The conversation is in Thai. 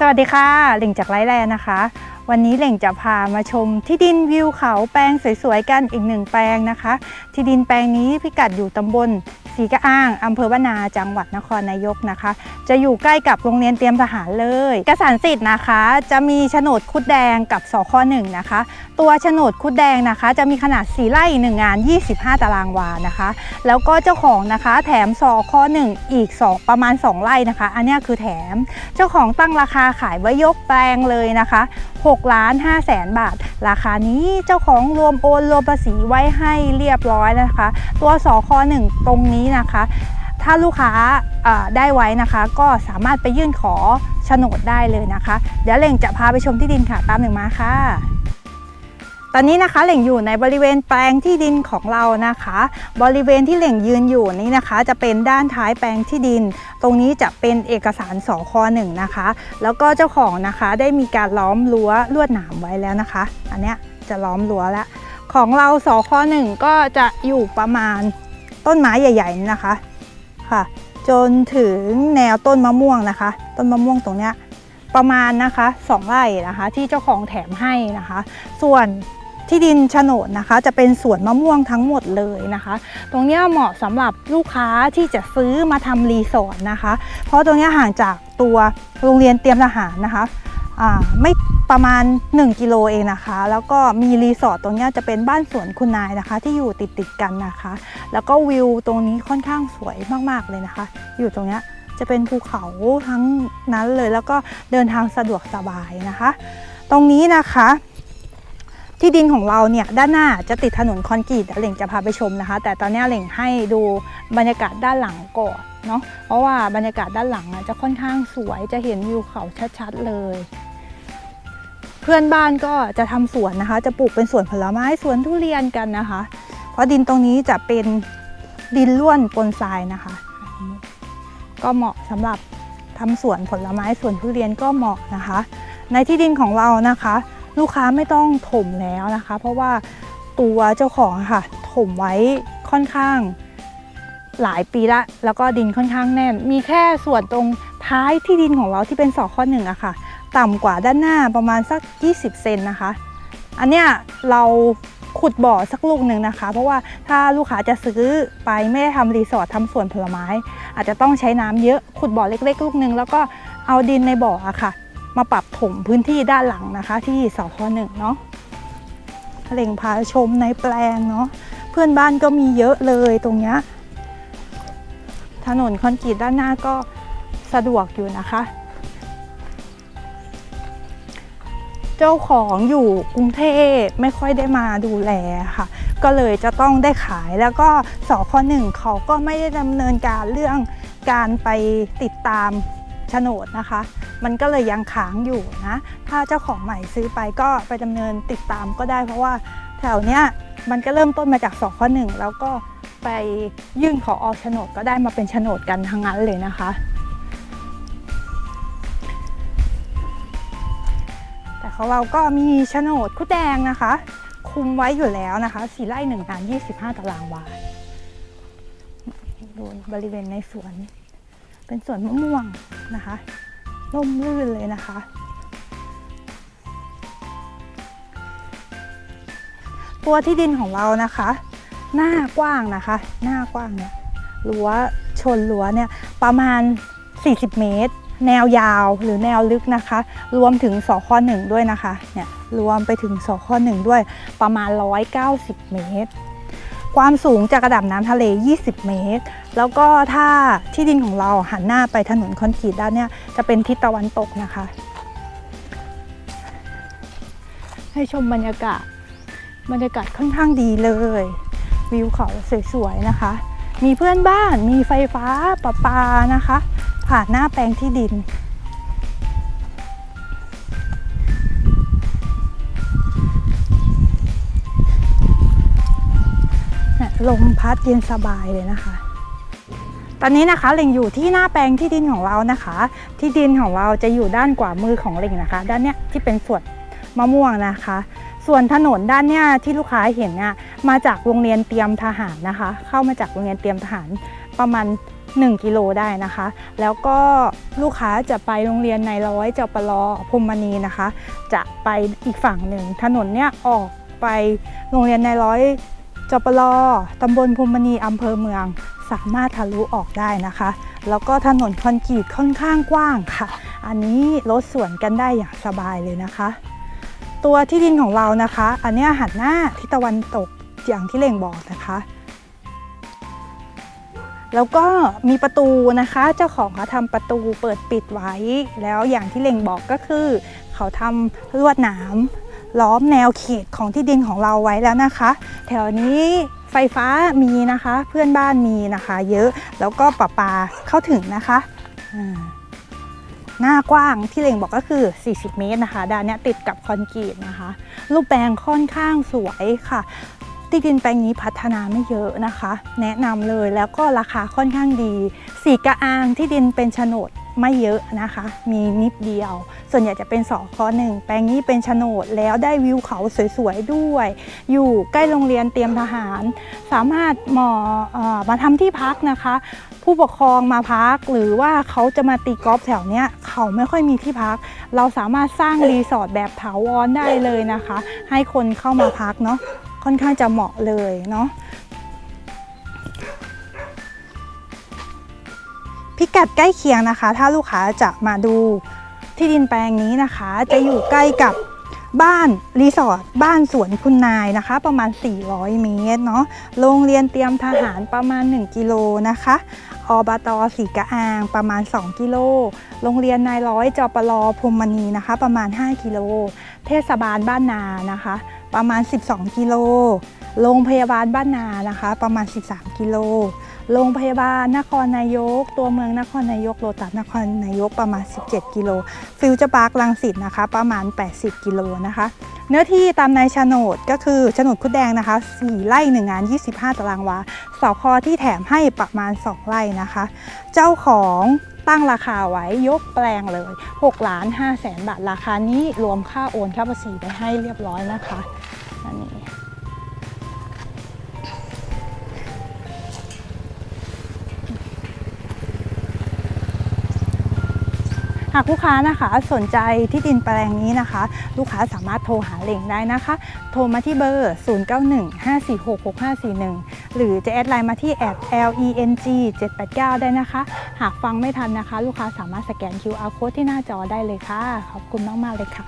สวัสดีค่ะ เหล่งจากไร้แลนะคะ วันนี้เหล่งจะพามาชมที่ดินวิวเขาแปลงสวยๆกันอีกหนึ่งแปลงนะคะ ที่ดินแปลงนี้พิกัดอยู่ตำบล ศรีกระอ้างอำเภอบ้านาจังหวัดนครนายกนะคะ จะอยู่ใกล้กับโรงเรียนเตรียมทหารเลยเอกสารสิทธิ์นะคะ จะมีโฉนดคุดแดงกับสคหนึ่งนะคะ ตัวโฉนดคุดแดงนะคะ จะมีขนาด4ไร่1งาน 25 ตารางวานะคะ แล้วก็เจ้าของนะคะแถมสคหนึ่งอีก 2 ประมาณ 2 ไร่นะคะ อันนี้คือแถมเจ้าของตั้งราคาขายไว้ยกแปลงเลยนะคะ6ล้าน5แสนบาท ราคานี้เจ้าของรวมโอนรวมภาษีไว้ให้เรียบร้อยนะคะ ตัวสคหนึ่งตรงนี้นะคะ ถ้าลูกค้าได้ไว้นะคะ ก็สามารถไปยื่นขอโฉนดได้เลยนะคะ เดี๋ยวเล่งจะพาไปชมที่ดินค่ะตามหนึ่งมาค่ะ ตอนนี้นะคะเหล่งอยู่ในบริเวณแปลงที่ดินของเรานะคะ บริเวณที่เหล่งยืนอยู่นี้นะคะ จะเป็นด้านท้ายแปลงที่ดิน ตรงนี้จะเป็นเอกสารสคหนึ่งนะคะ แล้วก็เจ้าของนะคะได้มีการล้อมรั้วลวดหนามไว้แล้วนะคะ อันเนี้ยจะล้อมรั้วแล้วของเราสคหนึ่งก็จะอยู่ประมาณ ต้นไม้ใหญ่ๆนี่นะคะค่ะ จนถึงแนวต้นมะม่วงนะคะ ต้นมะม่วงตรงเนี้ยประมาณนะคะสองไร่นะคะ ที่เจ้าของแถมให้นะคะ ส่วนที่ดินโฉนดนะคะ จะเป็นสวนมะม่วงทั้งหมดเลยนะคะ ตรงนี้เหมาะสำหรับลูกค้าที่จะซื้อมาทำรีสอร์ทนะคะ เพราะตรงนี้ห่างจากตัวโรงเรียนเตรียมทหารนะคะ ไม่ประมาณ 1 กิโลเองนะคะ แล้วก็มีรีสอร์ทตรงนี้จะเป็นบ้านสวนคุณนายนะคะ ที่อยู่ติดติดกันนะคะ แล้วก็วิวตรงนี้ค่อนข้างสวยมากๆเลยนะคะ อยู่ตรงนี้จะเป็นภูเขาทั้งนั้นเลยแล้วก็เดินทางสะดวกสบายนะคะ ตรงนี้นะคะที่ดินของเราเนี่ยด้านหน้าจะติดถนนคอนกรีตเดี๋ยวเหล่งจะพาไปชมนะคะ แต่ตอนนี้เหล่งให้ดูบรรยากาศด้านหลังก่อนเนาะเพราะว่าบรรยากาศด้านหลังอะจะค่อนข้างสวยจะเห็นวิวเขาชัดๆเลย พื่อนบ้านก็จะทำสวนนะคะ จะปลูกเป็นสวนผลไม้สวนทุเรียนกันนะคะ เพราะดินตรงนี้จะเป็นดินล้วนปนทรายนะคะ ก็เหมาะสำหรับทำสวนผลไม้สวนทุเรียนก็เหมาะนะคะ ในที่ดินของเรานะคะ ลูกค้าไม่ต้องถมแล้วนะคะ เพราะว่าตัวเจ้าของค่ะ ถมไว้ค่อนข้างหลายปีละ แล้วก็ดินค่อนข้างแน่น มีแค่ส่วนตรงท้ายที่ดินของเราที่เป็นสอข้อหนึ่งอะค่ะ ต่ำกว่าด้านหน้าประมาณสัก 20 เซนนะคะ อันเนี้ยเราขุดบ่อสักลูกหนึ่งนะคะ เพราะว่าถ้าลูกค้าจะซื้อไปไม่ได้ทำรีสอร์ททำสวนผลไม้ อาจจะต้องใช้น้ำเยอะขุดบ่อเล็ก ๆ ลูกหนึ่งแล้วก็เอาดินในบ่ออะค่ะ มาปรับถมพื้นที่ด้านหลังนะคะ ที่สคหนึ่งเนาะเล่งพาชมในแปลงเนาะเพื่อนบ้านก็มีเยอะเลยตรงเนี้ยถนนคอนกรีตด้านหน้าก็สะดวกอยู่นะคะ เจ้าของอยู่กรุงเทพไม่ค่อยได้มาดูแลค่ะ ก็เลยจะต้องได้ขายแล้วก็สคหนึ่งเขาก็ไม่ได้ดำเนินการเรื่องการไปติดตามโฉนดนะคะ มันก็เลยยังค้างอยู่นะ ถ้าเจ้าของใหม่ซื้อไปก็ไปดำเนินติดตามก็ได้เพราะว่าแถวเนี้ยมันก็เริ่มต้นมาจากสคหนึ่งแล้วก็ไปยื่นขอออกโฉนดก็ได้มาเป็นโฉนดกันทั้งนั้นเลยนะคะ ของเราก็มีโฉนดคุดแดงนะคะ คุมไว้อยู่แล้วนะคะสี่ไร่หนึ่งงาน25ตารางวาดูบริเวณในสวน เป็นสวนมะม่วงนะคะร่มรื่นเลยนะคะ ตัวที่ดินของเรานะคะ หน้ากว้างนะคะ หน้ากว้างเนี่ยรั้วชนรั้วเนี่ยประมาณ 40 เมตร แนวยาวหรือแนวลึกนะคะ รวมถึงสคหนึ่งด้วยนะคะเนี่ยรวมไปถึงสคหนึ่งด้วยประมาณ 190 เมตร ความสูงจากระดับน้ำทะเล 20 เมตร แล้วก็ถ้าที่ดินของเราหันหน้าไปถนนคอนกรีตด้านเนี้ยจะเป็นทิศตะวันตกนะคะ ให้ชมบรรยากาศบรรยากาศค่อนข้างดีเลย วิวเขาสวยๆนะคะ มีเพื่อนบ้านมีไฟฟ้าประปานะคะ ผ่านหน้าแปลงที่ดิน ลมพัดเย็นสบายเลยนะคะ ตอนนี้นะคะเล็งอยู่ที่หน้าแปลงที่ดินของเรานะคะ ที่ดินของเราจะอยู่ด้านขวามือของเล็งนะคะ ด้านเนี้ยที่เป็นส่วนมะม่วงนะคะส่วนถนนด้านเนี้ยที่ลูกค้าเห็นเนี่ยมาจากโรงเรียนเตรียมทหารนะคะ เข้ามาจากโรงเรียนเตรียมทหารประมาณ 1กิโลได้นะคะ แล้วก็ลูกค้าจะไปโรงเรียนในร้อยเจปรพรมณีนะคะ จะไปอีกฝั่งหนึ่งถนนเนี่ยออกไปโรงเรียนในร้อยจปรตำบลพรมณีอำเภอเมืองสามารถทะลุออกได้นะคะ แล้วก็ถนนคอนกรีตค่อนข้างกว้างค่ะ อันนี้รถสวนกันได้อย่างสบายเลยนะคะ ตัวที่ดินของเรานะคะ อันนี้หันหน้าทิศตะวันตกอย่างที่เล่งบอกนะคะ แล้วก็มีประตูนะคะ เจ้าของเขาทำประตูเปิดปิดไว้ แล้วอย่างที่เล่งบอกก็คือ เขาทำลวดหนามล้อมแนวเขตของที่ดินของเราไว้แล้วนะคะ แถวนี้ไฟฟ้ามีนะคะ เพื่อนบ้านมีนะคะ เยอะแล้วก็ประปาเข้าถึงนะคะหน้ากว้างที่เล่งบอกก็คือ 40 เมตรนะคะ ด้านนี้ติดกับคอนกรีตนะคะ รูปแปลงค่อนข้างสวยค่ะ ที่ดินแปลงนี้พัฒนาไม่เยอะนะคะ แนะนำเลยแล้วก็ราคาค่อนข้างดี สีกระอางที่ดินเป็นโฉนดไม่เยอะนะคะ มีนิดเดียว ส่วนใหญ่จะเป็นสอคอหนึ่งแปลงนี้เป็นโฉนดแล้วได้วิวเขาสวยๆด้วย อยู่ใกล้โรงเรียนเตรียมทหาร สามารถหมอออมาทำที่พักนะคะ ผู้ปกครองมาพักหรือว่าเขาจะมาตีกอล์ฟแถวเนี้ยเขาไม่ค่อยมีที่พัก เราสามารถสร้างรีสอร์ทแบบถาวรได้เลยนะคะ ให้คนเข้ามาพักเนาะ ค่อนข้างจะเหมาะเลยเนาะพิกัดใกล้เคียงนะคะ ถ้าลูกค้าจะมาดูที่ดินแปลงนี้นะคะ จะอยู่ใกล้กับบ้านรีสอร์ทบ้านสวนคุณนายนะคะ ประมาณ 400 เมตรเนาะโรงเรียนเตรียมทหารประมาณ 1 กิโลนะคะอบตสีกะอางประมาณ 2 กิโล โรงเรียนนายร้อยจปรพรมณีนะคะ ประมาณ 5 กิโล เทศบาลบ้านนานะคะ ประมาณ 12 กิโล โรงพยาบาลบ้านนานะคะ ประมาณ 13 กิโล โรงพยาบาลนครนายก ตัวเมืองนครนายกโลตัสนครนายกประมาณ 17 กิโล ฟิวเจอร์พาร์คลังสิตนะคะ ประมาณ 80 กิโลนะคะ เนื้อที่ตามในโฉนดก็คือโฉนดคุดแดงนะคะ 4 ไร่1งาน 25 ตารางวาสคอที่แถมให้ประมาณ 2 ไร่นะคะ เจ้าของ ตั้งราคาไว้ยกแปลงเลย6ล้าน5แสนบาทราคานี้รวมค่าโอนค่าภาษีไปให้เรียบร้อยนะคะอันนี้หากลูกค้านะคะสนใจที่ดินแปลงนี้นะคะ ลูกค้าสามารถโทรหาเหล่งได้นะคะ โทรมาที่เบอร์ 0915466541 หรือจะแอดไลน์มาที่แอด leng 789 ได้นะคะ หากฟังไม่ทันนะคะ ลูกค้าสามารถสแกน QR code ที่หน้าจอได้เลยค่ะ ขอบคุณมาก ๆ เลยค่ะ